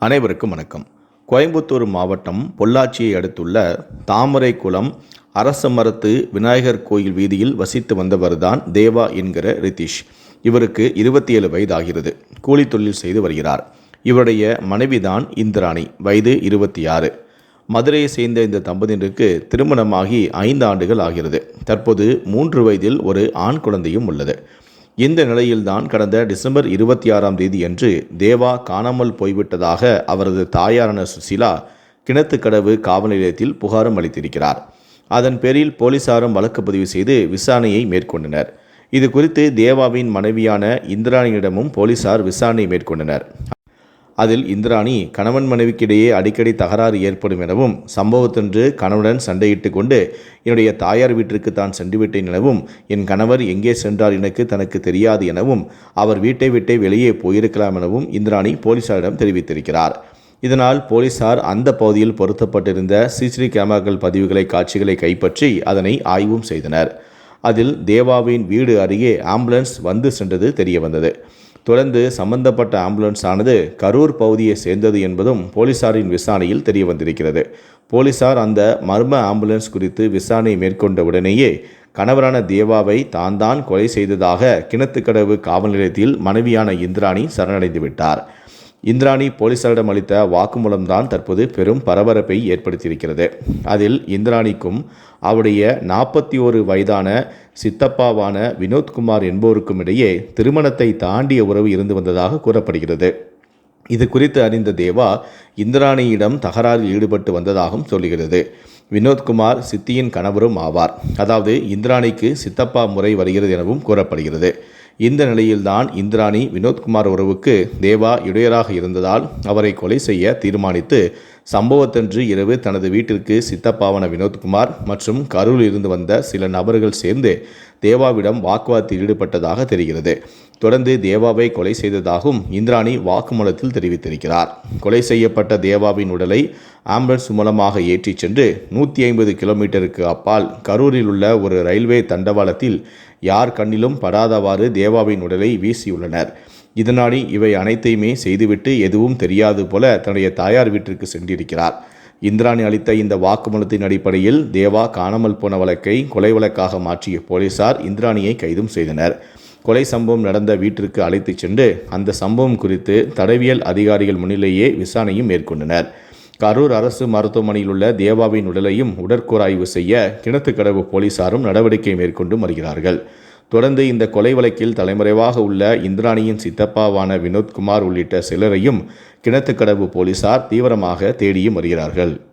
அனைவருக்கும் வணக்கம். கோயம்புத்தூர் மாவட்டம் பொள்ளாச்சியை அடுத்துள்ள தாமரைக்குளம் அரச மரத்து விநாயகர் கோயில் வீதியில் வசித்து வந்தவர்தான் தேவா என்கிற ரிதீஷ். இவருக்கு இருபத்தி ஏழு வயதாகிறது. கூலி தொழில் செய்து வருகிறார். இவருடைய மனைவிதான் இந்திராணி. வயது இருபத்தி ஆறு மதுரையை சேர்ந்த இந்த தம்பதியினருக்கு திருமணமாகி ஐந்து ஆண்டுகள் ஆகிறது. தற்போது மூன்று வயதில் ஒரு ஆண் குழந்தையும் உள்ளது. இந்த நிலையில்தான் கடந்த டிசம்பர் இருபத்தி ஆறாம் தேதியன்று தேவா காணாமல் போய்விட்டதாக அவரது தாயாரான சுசிலா கிணத்துக்கடவு காவல் நிலையத்தில் புகாரும் அளித்திருக்கிறார். அதன் பேரில் போலீசாரும் வழக்கு பதிவு செய்து விசாரணையை மேற்கொண்டனர். இது குறித்து தேவாவின் மனைவியான இந்திராணியிடமும் போலீசார் விசாரணை மேற்கொண்டனர். அதில் இந்திராணி கணவன் மனைவிக்கிடையே அடிக்கடி தகராறு ஏற்படும் எனவும் சம்பவத்தன்று கணவனுடன் சண்டையிட்டு கொண்டு என்னுடைய தாயார் வீட்டிற்கு தான் சென்றுவிட்டேன் எனவும் என் கணவர் எங்கே சென்றார் எனக்கு தனக்கு தெரியாது எனவும் அவர் வீட்டை விட்டே வெளியே போயிருக்கலாம் எனவும் இந்திராணி போலீசாரிடம் தெரிவித்திருக்கிறார். இதனால் போலீசார் அந்த பகுதியில் பொருத்தப்பட்டிருந்த சிசிடிவி கேமராக்கள் பதிவுகளை காட்சிகளை கைப்பற்றி அதனை ஆய்வும் செய்தனர். அதில் தேவாவின் வீடு அருகே ஆம்புலன்ஸ் வந்து சென்றது தெரியவந்தது தொடர்ந்து சம்பந்தப்பட்ட ஆம்புலன்ஸ் ஆனது கரூர் பகுதியை சேர்ந்தது என்பதும் போலீசாரின் விசாரணையில் தெரிய வந்திருக்கிறது போலீசார் அந்த மர்ம ஆம்புலன்ஸ் குறித்து விசாரணை மேற்கொண்ட உடனேயே கணவரான தேவாவை தான் தான் கொலை செய்ததாக கிணத்துக்கடவு காவல் நிலையத்தில் மனைவியான இந்திராணி சரணடைந்து விட்டார் இந்திராணி போலீசாரிடம் அளித்த வாக்குமூலம்தான் தற்போது பெரும் பரபரப்பை ஏற்படுத்தியிருக்கிறது. அதில் இந்திராணிக்கும் அவருடைய நாற்பத்தி ஒரு வயதான சித்தப்பாவான வினோத்குமார் என்போருக்கும் இடையே திருமணத்தை தாண்டிய உறவு இருந்து வந்ததாக கூறப்படுகிறது. இது குறித்து அறிந்த தேவா இந்திராணியிடம் தகராறில் ஈடுபட்டு வந்ததாகவும் சொல்கிறது வினோத்குமார் சித்தியின் கணவரும் ஆவார். அதாவது இந்திராணிக்கு சித்தப்பா முறை வருகிறது எனவும் கூறப்படுகிறது. இந்த நிலையில்தான் இந்திராணி வினோத்குமார் உறவுக்கு தேவா இடையராக இருந்ததால் அவரை கொலை செய்ய தீர்மானித்து சம்பவத்தன்று இரவு தனது வீட்டிற்கு சித்தப்பாவன வினோத்குமார் மற்றும் கரூரில் இருந்து வந்த சில நபர்கள் சேர்ந்து தேவாவிடம் வாக்குவாதத்தில் ஈடுபட்டதாக தெரிகிறது. தொடர்ந்து தேவாவை கொலை செய்ததாகவும் இந்திராணி வாக்குமூலத்தில் தெரிவித்திருக்கிறார். கொலை செய்யப்பட்ட தேவாவின் உடலை ஆம்புலன்ஸ் மூலமாக ஏற்றிச் சென்று நூற்றி ஐம்பது கிலோமீட்டருக்கு அப்பால் கரூரில் உள்ள ஒரு ரயில்வே தண்டவாளத்தில் யார் கண்ணிலும் படாதவாறு தேவாவின் உடலை வீசியுள்ளனர். இதனாடி இவை அனைத்தையுமே செய்துவிட்டு எதுவும் தெரியாது போல தன்னுடைய தாயார் வீட்டிற்கு சென்றிருக்கிறார். இந்திராணி அளித்த இந்த வாக்குமூலத்தின் அடிப்படையில் தேவா காணாமல் போன வழக்கை கொலை வழக்காக மாற்றிய போலீசார் இந்திராணியை கைதும் செய்தனர். கொலை சம்பவம் நடந்த வீட்டிற்கு அழைத்துச் சென்று அந்த சம்பவம் குறித்து தடவியல் அதிகாரிகள் முன்னிலேயே விசாரணையும் மேற்கொண்டனர். கரூர் அரசு மருத்துவமனையில் உள்ள தேவாவின் உடலையும் உடற்கூறாய்வு செய்ய கிணத்துக்கடவு போலீசாரும் நடவடிக்கை மேற்கொண்டு வருகிறார்கள். தொடர்ந்து இந்த கொலை வழக்கில் தலைமறைவாக உள்ள இந்திராணியின் சித்தப்பாவான வினோத்குமார் உள்ளிட்ட சிலரையும் கிணத்துக்கடவு போலீசார் தீவிரமாக தேடியும் வருகிறார்கள்.